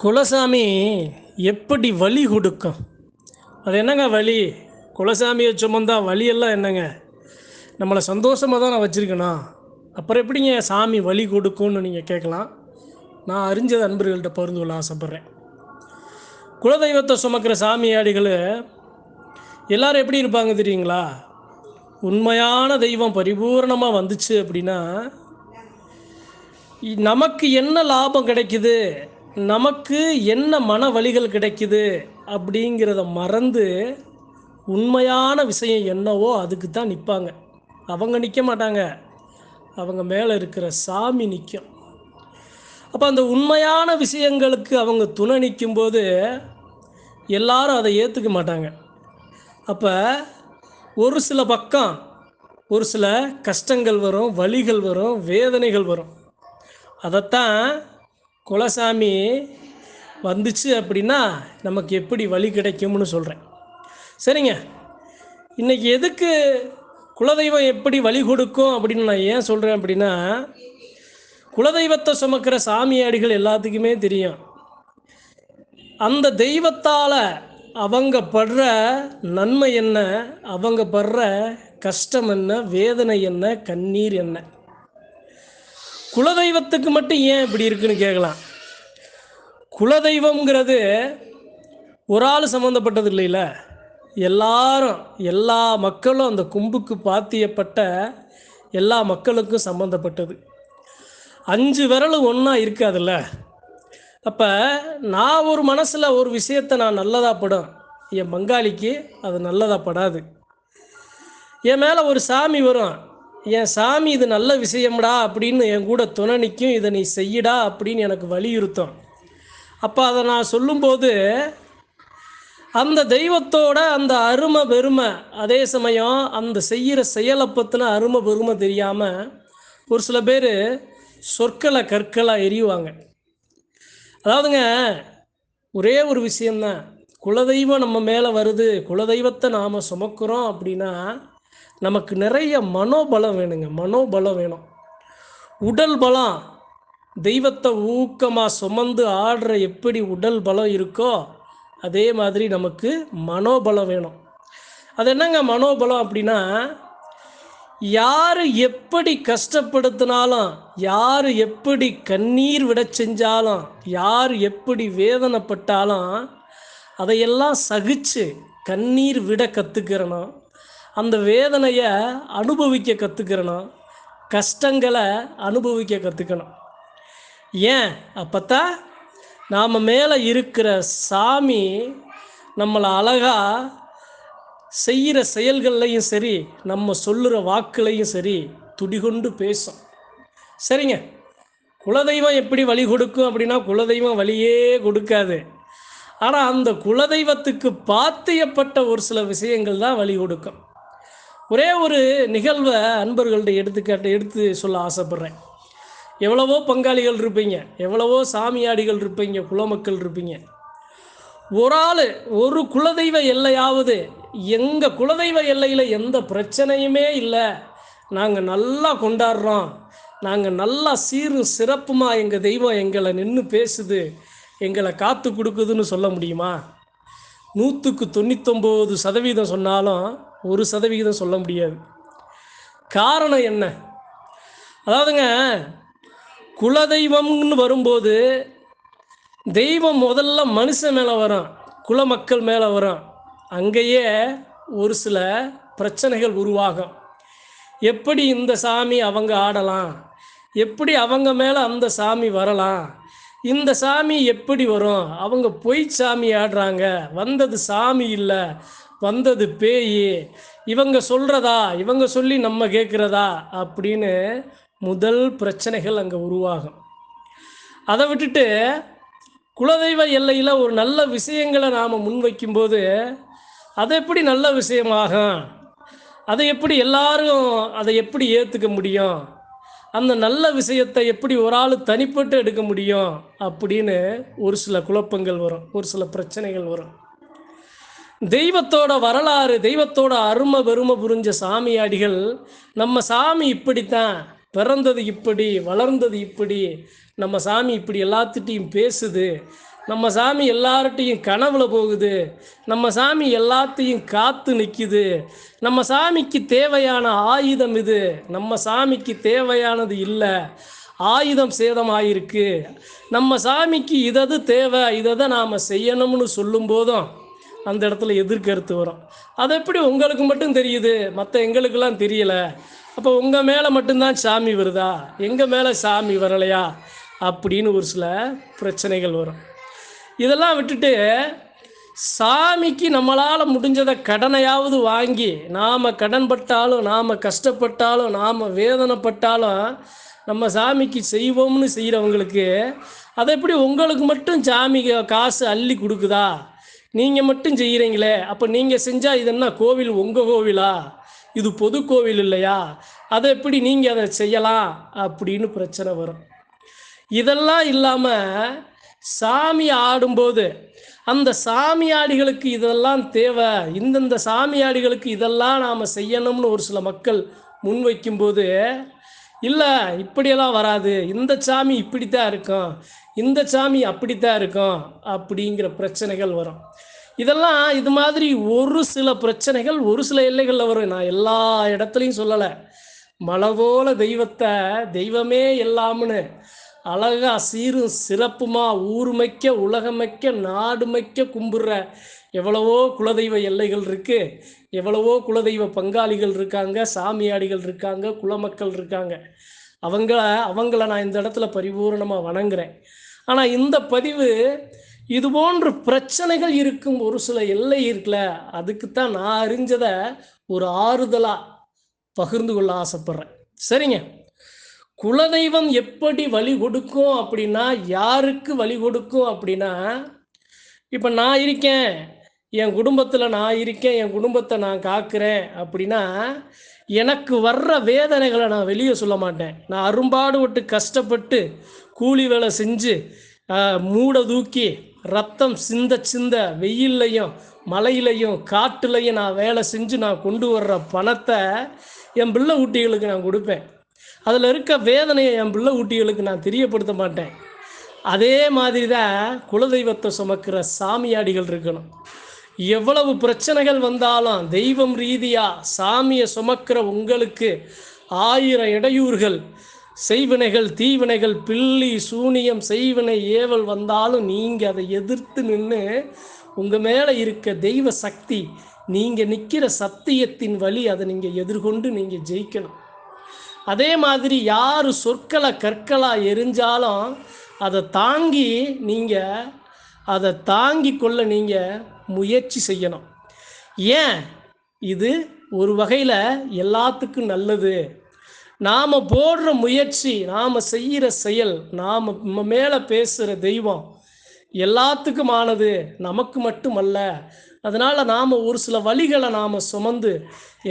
குலசாமி எப்படி வழி கொடுக்கும்? அது என்னங்க வழி குலசாமியை சுமந்தா வழியெல்லாம் என்னங்க? நம்மளை சந்தோஷமாக தான் நான் வச்சுருக்கணும். அப்புறம் எப்படிங்க சாமி வழி கொடுக்கும்னு நீங்கள் கேட்கலாம். நான் அறிஞ்சது அன்பர்கள்ட்ட பகிர்ந்து கொள்ள ஆசைப்பட்றேன். குலதெய்வத்தை சுமக்கிற சாமியாடிகள் எல்லாரும் எப்படி இருப்பாங்க தெரியுங்களா? உண்மையான தெய்வம் பரிபூரணமாக வந்துச்சு அப்படின்னா நமக்கு என்ன லாபம் கிடைக்குது? நமக்கு என்ன மன வலிகள் கிடைக்குது அப்படிங்கிறத மறந்து உண்மையான விஷயம் என்னவோ அதுக்கு தான் நிற்பாங்க. அவங்க நிற்க மாட்டாங்க. அவங்க மேலே இருக்கிற சாமி நிற்கும். அப்போ அந்த உண்மையான விஷயங்களுக்கு அவங்க துணை நிற்கும்போது எல்லாரும் அதை ஏற்றுக்க மாட்டாங்க. அப்போ ஒரு சில பக்கம் ஒரு சில கஷ்டங்கள் வரும் வலிகள் வரும் வேதனைகள் வரும். அதைத்தான் குலசாமி வந்துச்சு அப்படின்னா நமக்கு எப்படி வழி கிடைக்கும்னு சொல்கிறேன் சரிங்க? இன்றைக்கி எதுக்கு குலதெய்வம் எப்படி வழி கொடுக்கும் அப்படின்னு நான் ஏன் சொல்கிறேன் அப்படின்னா குலதெய்வத்தை சுமக்கிற சாமியாடிகள் எல்லாத்துக்குமே தெரியும். அந்த தெய்வத்தால் அவங்க படுற நன்மை என்ன? அவங்க படுற கஷ்டம் என்ன? வேதனை என்ன? கண்ணீர் என்ன? குலதெய்வத்துக்கு மட்டும் ஏன் இப்படி இருக்குன்னு கேட்கலாம். குலதெய்வம்ங்கிறது ஒரு ஆள் சம்மந்தப்பட்டது இல்லைல்ல எல்லாரும் எல்லா மக்களும் அந்த கும்புக்கு பாத்தியப்பட்ட எல்லா மக்களுக்கும் சம்மந்தப்பட்டது அஞ்சு விரல் ஒன்றா இருக்காதுல்ல அப்போ நான் ஒரு மனசில் ஒரு விஷயத்தை நான் நல்லதாக படும். என் பங்காளிக்கு அது நல்லதாக படாது. என் மேலே ஒரு சாமி வரும். என் சாமி இது நல்ல விஷயம்டா அப்படின்னு என் கூட துணை நிற்கும் இதை நீ செய்யடா அப்படின்னு எனக்கு வலியுறுத்தும். அப்போ அதை நான் சொல்லும்போது அந்த தெய்வத்தோட அந்த அருமை பெருமை அதே சமயம் அந்த செய்கிற செயலை பற்றின அருமை பெருமை தெரியாமல் ஒரு சில பேர் சொற்களை கற்களாக எரியுவாங்க அதாவதுங்க ஒரே ஒரு விஷயந்தான் குலதெய்வம் நம்ம மேலே வருது குலதெய்வத்தை நாம் சுமக்கிறோம் அப்படின்னா நமக்கு நிறைய மனோபலம் வேணுங்க. மனோபலம் வேணும். உடல் பலம். தெய்வத்தை ஊக்கமாக சுமந்து ஆடுற எப்படி உடல் பலம் இருக்கோ அதே மாதிரி நமக்கு மனோபலம் வேணும். அது என்னங்க மனோபலம் அப்படின்னா யார் எப்படி கஷ்டப்படுத்தினாலும் யார் எப்படி கண்ணீர் விட செஞ்சாலும் யார் எப்படி வேதனைப்பட்டாலும் அதையெல்லாம் சகிச்சு கண்ணீர் விட கற்றுக்கிறணும் அந்த வேதனையை அனுபவிக்க கற்றுக்கிறணும் கஷ்டங்களை அனுபவிக்க கற்றுக்கணும் ஏன்? அப்போத்தான் நாம் மேலே இருக்கிற சாமி நம்மளை அழகாக செய்கிற செயல்கள்லையும் சரி நம்ம சொல்லுகிற வாக்குலையும் சரி துடிகொண்டு பேசும். சரிங்க. குலதெய்வம் எப்படி வழி கொடுக்கும் அப்படின்னா குலதெய்வம் வழியே கொடுக்காது. ஆனால் அந்த குலதெய்வத்துக்கு பாத்தியப்பட்ட ஒரு சில விஷயங்கள் தான் வழி கொடுக்கும். ஒரே ஒரு நிகழ்வை அன்பர்கள்ட்ட எடுத்துக்காட்டு எடுத்து சொல்ல ஆசைப்பட்றேன். எவ்வளவோ பங்காளிகள் இருப்பீங்க எவ்வளவோ சாமியாடிகள் இருப்பீங்க குலமக்கள் இருப்பீங்க. ஒரு ஆள் ஒரு குலதெய்வ எல்லையாவது எங்கள் குலதெய்வ எல்லையில் எந்த பிரச்சனையுமே இல்லை. நாங்கள் நல்லா கொண்டாடுறோம். நாங்கள் நல்லா சீரும் சிறப்புமாக எங்கள் தெய்வம் எங்களை நின்று பேசுது எங்களை காத்து கொடுக்குதுன்னு சொல்ல முடியுமா? நூற்றுக்கு தொண்ணூத்தொம்பது சதவீதம் சொன்னாலும் ஒரு சதவிகிதம் சொல்ல முடியாது. காரணம் என்ன? அதாவதுங்க குலதெய்வம்னு வரும்போது தெய்வம் முதல்ல மனுஷன் மேலே வரும் குலமக்கள் மேலே வரும் அங்கேயே ஒரு சில பிரச்சனைகள் உருவாகும். எப்படி இந்த சாமி அவங்க ஆடலாம்? எப்படி அவங்க மேலே அந்த சாமி வரலாம்? இந்த சாமி எப்படி வரும்? அவங்க பொய் சாமி ஆடுறாங்க. வந்தது சாமி இல்லை. வந்தது பேய். இவங்க சொல்கிறதா இவங்க சொல்லி நம்ம கேட்குறதா அப்படின்னு முதல் பிரச்சனைகள் அங்கே உருவாகும். அதை விட்டுட்டு குலதெய்வ எல்லையில் ஒரு நல்ல விஷயங்களை நாம் முன்வைக்கும்போது அது எப்படி நல்ல விஷயமாகும்? அதை எப்படி எல்லாரும் அதை எப்படி ஏற்றுக்க முடியும்? அந்த நல்ல விஷயத்தை எப்படி ஒரு ஆள் தனிப்பட்டு எடுக்க முடியும்? அப்படின்னு ஒரு சில குழப்பங்கள் வரும். ஒரு சில பிரச்சனைகள் வரும். தெய்வத்தோட வரலாறு தெய்வத்தோட அருமை பெருமை புரிஞ்ச சாமியாடிகள் நம்ம சாமி இப்படித்தான் பிறந்தது இப்படி வளர்ந்தது இப்படி நம்ம சாமி இப்படி எல்லாத்துட்டையும் பேசுது நம்ம சாமி எல்லார்ட்டையும் கனவுல போகுது நம்ம சாமி எல்லாத்தையும் காத்து நிற்கிது நம்ம சாமிக்கு தேவையான ஆயுதம் இது நம்ம சாமிக்கு தேவையானது இல்லை ஆயுதம் சேதமாயிருக்கு நம்ம சாமிக்கு இதது தேவை இதை தான் நாம் செய்யணும்னு சொல்லும் போதும் அந்த இடத்துல எதிர்கருத்து வரும். அது எப்படி உங்களுக்கு மட்டும் தெரியுது? மற்ற எங்களுக்கெல்லாம் தெரியலை. அப்போ உங்கள் மேலே மட்டும்தான் சாமி வருதா? எங்கள் மேலே சாமி வரலையா? அப்படின்னு ஒரு சில பிரச்சனைகள் வரும். இதெல்லாம் விட்டுட்டு சாமிக்கு நம்மளால் முடிஞ்சதை கடனையாவது வாங்கி நாம் கடன்பட்டாலும் நாம் கஷ்டப்பட்டாலும் நாம் வேதனைப்பட்டாலும் நம்ம சாமிக்கு செய்வோம்னு செய்கிறவங்களுக்கு அதை எப்படி உங்களுக்கு மட்டும் சாமி காசு அள்ளி கொடுக்குதா? நீங்கள் மட்டும் செய்கிறீங்களே அப்போ நீங்கள் செஞ்சால் இது என்ன கோவில் உங்கள் கோவிலா? இது பொது கோவில் இல்லையா? அதை எப்படி நீங்கள் அதை செய்யலாம்? அப்படின்னு பிரச்சனை வரும். இதெல்லாம் இல்லாமல் சாமி ஆடும்போது அந்த சாமியாடிகளுக்கு இதெல்லாம் தேவை. இந்தந்த சாமியாடிகளுக்கு இதெல்லாம் நாம் செய்யணும்னு ஒரு சில மக்கள் முன்வைக்கும்போது இல்லை இப்படியெல்லாம் வராது. இந்த சாமி இப்படித்தான் இருக்கும். இந்த சாமி அப்படித்தான் இருக்கும் அப்படிங்கிற பிரச்சனைகள் வரும். இதெல்லாம் இது மாதிரி ஒரு சில பிரச்சனைகள் ஒரு சில எல்லைகளில் வரும். நான் எல்லா இடத்துலையும் சொல்லலை. மலவோல தெய்வத்தை தெய்வமே எல்லாம்னு அழகா சீரும் சிறப்புமா ஊருமைக்க உலகமைக்க நாடுமைக்க கும்பிடுற எவ்வளவோ குலதெய்வ எல்லைகள் இருக்கு. எவ்வளவோ குலதெய்வ பங்காளிகள் இருக்காங்க சாமியாடிகள் இருக்காங்க குலமக்கள் இருக்காங்க. அவங்கள அவங்கள நான் இந்த இடத்துல பரிபூரணமாக வணங்குறேன். ஆனால் இந்த பதிவு இது போன்ற பிரச்சனைகள் இருக்கும் ஒரு சில எல்லை இருக்குல்ல அதுக்குத்தான் நான் அறிஞ்சதை ஒரு ஆறுதலாக பகிர்ந்து கொள்ள ஆசைப்படுறேன். சரிங்க? குலதெய்வம் எப்படி வழி கொடுக்கும் அப்படின்னா யாருக்கு வழி கொடுக்கும் அப்படின்னா இப்போ நான் இருக்கேன் என் குடும்பத்தில் நான் இருக்கேன் என் குடும்பத்தை நான் காக்கிறேன் அப்படின்னா எனக்கு வர்ற வேதனைகளை நான் வெளியே சொல்ல மாட்டேன். நான் அரும்பாடு விட்டு கஷ்டப்பட்டு கூலி வேலை செஞ்சு மூட தூக்கி ரத்தம் சிந்த சிந்த வெயில்லையும் மலையிலையும் காட்டுலையும் நான் வேலை செஞ்சு நான் கொண்டு வர்ற பணத்தை என் பிள்ளை ஊட்டிகளுக்கு நான் கொடுப்பேன். அதில் இருக்க வேதனையை என் பிள்ளை ஊட்டிகளுக்கு நான் தெரியப்படுத்த மாட்டேன். அதே மாதிரி தான் குலதெய்வத்தை சுமக்கிற சாமியாடிகள் இருக்கணும். எவ்வளவு பிரச்சனைகள் வந்தாலும் தெய்வம் ரீதியாக சாமியை சுமக்கிற உங்களுக்கு ஆயிரம் இடையூறுகள் செய்வினைகள் தீவினைகள் பில்லி சூனியம் செய்வினை ஏவல் வந்தாலும் நீங்கள் அதை எதிர்த்து நின்று உங்கள் மேலே இருக்க தெய்வ சக்தி நீங்கள் நிற்கிற சத்தியத்தின் வழி அதை நீங்கள் எதிர்கொண்டு நீங்கள் ஜெயிக்கணும். அதே மாதிரி யார் சொற்களை கற்களாக எரிஞ்சாலும் அதை தாங்கி நீங்கள் அதை தாங்கி கொள்ள நீங்கள் முயற்சி செய்யணும். ஏன்? இது ஒரு வகையில் எல்லாத்துக்கும் நல்லது. நாம் போடுற முயற்சி நாம் செய்கிற செயல் நாம் மேலே பேசுகிற தெய்வம் எல்லாத்துக்குமானது நமக்கு மட்டுமல்ல. அதனால் நாம் ஒரு சில வழிகளை நாம் சுமந்து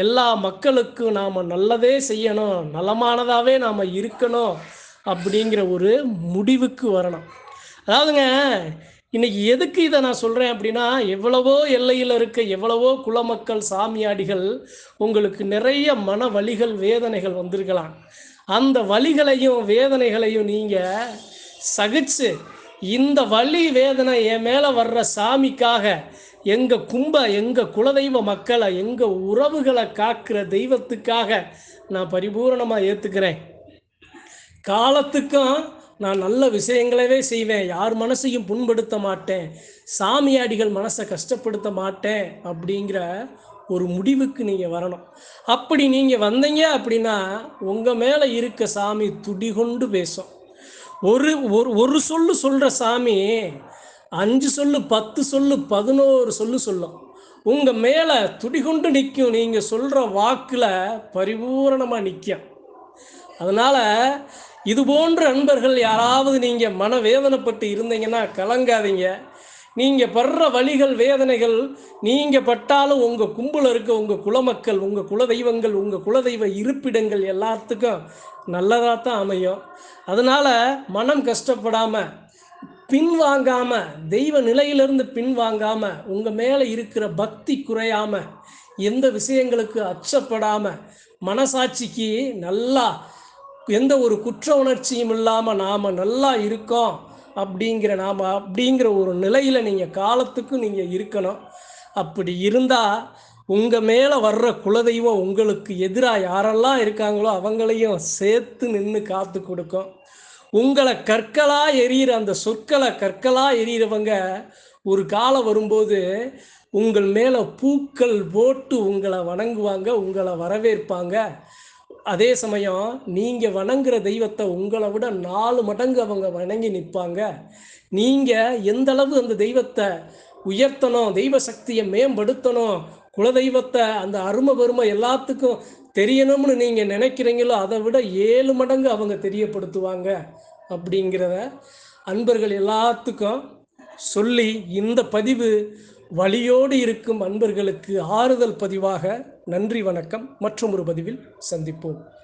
எல்லா மக்களுக்கும் நாம் நல்லதே செய்யணும் நலமானதாகவே நாம் இருக்கணும் அப்படிங்கிற ஒரு முடிவுக்கு வரணும். அதாவதுங்க இன்னைக்கு எதுக்கு இதை நான் சொல்கிறேன் அப்படின்னா எவ்வளவோ எல்லையில் இருக்க எவ்வளவோ குலமக்கள் சாமியாடிகள் உங்களுக்கு நிறைய மன வழிகள் வேதனைகள் வந்திருக்கலாம். அந்த வழிகளையும் வேதனைகளையும் நீங்கள் சகிச்சு இந்த வலி வேதனை என் மேலே வர்ற சாமிக்காக எங்கள் கும்ப எங்கள் குலதெய்வ மக்களை எங்கள் உறவுகளை காக்கிற தெய்வத்துக்காக நான் பரிபூரணமாக ஏற்றுக்கிறேன் காலத்துக்கும் நான் நல்ல விஷயங்களவே செய்வேன். யார் மனசையும் புண்படுத்த மாட்டேன். சாமியாடிகள் மனசை கஷ்டப்படுத்த மாட்டேன் அப்படிங்கிற ஒரு முடிவுக்கு நீங்கள் வரணும். அப்படி நீங்கள் வந்தீங்க அப்படின்னா உங்கள் மேலே இருக்க சாமி துடிகொண்டு பேசும். ஒரு ஒரு ஒரு சொல்லு சொல்கிற சாமி அஞ்சு சொல்லு பத்து சொல்லு பதினோரு சொல்லு சொல்லும். உங்கள் மேலே துடிகொண்டு நிற்கும் நீங்கள் சொல்கிற வாக்கில் பரிபூரணமாக நிற்கும் அதனால் இது போன்ற நண்பர்கள் யாராவது நீங்கள் மனவேதனைப்பட்டு இருந்தீங்கன்னா கலங்காதீங்க. நீங்கள் படுற வழிகள் வேதனைகள் நீங்கள் பட்டாலும் உங்கள் கும்பல் இருக்க உங்கள் குலமக்கள் உங்கள் குலதெய்வங்கள் உங்கள் குலதெய்வ இருப்பிடங்கள் எல்லாத்துக்கும் நல்லதாக தான் அமையும். அதனால் மனம் கஷ்டப்படாமல் பின்வாங்காமல் தெய்வ நிலையிலிருந்து பின்வாங்காமல் உங்கள் மேலே இருக்கிற பக்தி குறையாமல் எந்த விஷயங்களுக்கு அச்சப்படாமல் மனசாட்சிக்கு நல்லா எந்த ஒரு குற்ற உணர்ச்சியும் இல்லாமல் நாம் நல்லா இருக்கோம். அப்படிங்கிற நாம் அப்படிங்கிற ஒரு நிலையில் நீங்கள் காலத்துக்கும் நீங்கள் இருக்கணும். அப்படி இருந்தால் உங்கள் மேலே வர்ற குலதெய்வம் உங்களுக்கு எதிராக யாரெல்லாம் இருக்காங்களோ அவங்களையும் சேர்த்து நின்று காத்து கொடுக்கும். உங்களை கற்களாக எரியிற அந்த சொற்களை கற்களாக எரியிறவங்க ஒரு காலம் வரும்போது உங்கள் மேலே பூக்கள் போட்டு உங்களை வணங்குவாங்க உங்களை வரவேற்பாங்க. அதே சமயம் நீங்கள் வணங்குற தெய்வத்தை உங்களை விட நாலு மடங்கு அவங்க வணங்கி நிற்பாங்க. நீங்கள் எந்த அளவு அந்த தெய்வத்தை உயர்த்தணும் தெய்வ சக்தியை மேம்படுத்தணும் குலதெய்வத்தை அந்த அருமை பெருமை எல்லாத்துக்கும் தெரியணும்னு நீங்கள் நினைக்கிறீங்களோ அதை விட ஏழு மடங்கு அவங்க தெரியப்படுத்துவாங்க அப்படிங்கிறத அன்பர்கள் எல்லாத்துக்கும் சொல்லி இந்த பதிவு வழியோடு இருக்கும் அன்பர்களுக்கு ஆறுதல் பதிவாக நன்றி வணக்கம். மற்றும் ஒரு பதிவில் சந்திப்போம்.